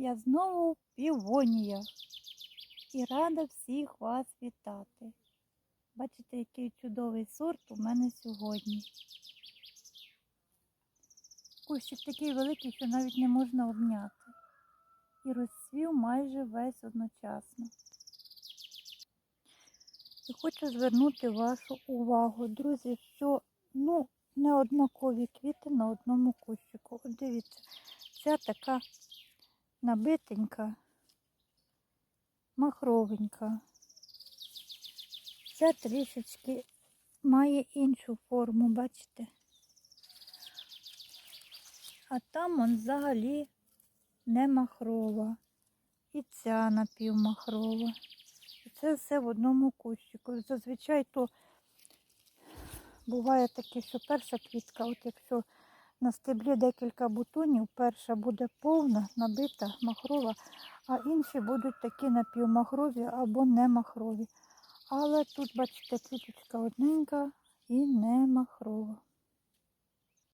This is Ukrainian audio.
Я знову в півоніях і рада всіх вас вітати. Бачите, який чудовий сорт у мене сьогодні. Кущик такий великий, що навіть не можна обняти. І розцвів майже весь одночасно. І хочу звернути вашу увагу, друзі, що ну, не однакові квіти на одному кущику. От дивіться, ця така набитенька, махровенька. Ця трішечки має іншу форму, бачите? А там он взагалі не махрова. І ця напівмахрова. І це все в одному кущику. Зазвичай то буває таке, що перша квітка, от якщо на стеблі декілька бутонів, перша буде повна, набита, махрова, а інші будуть такі напівмахрові або немахрові. Але тут, бачите, квіточка одненька і не махрова.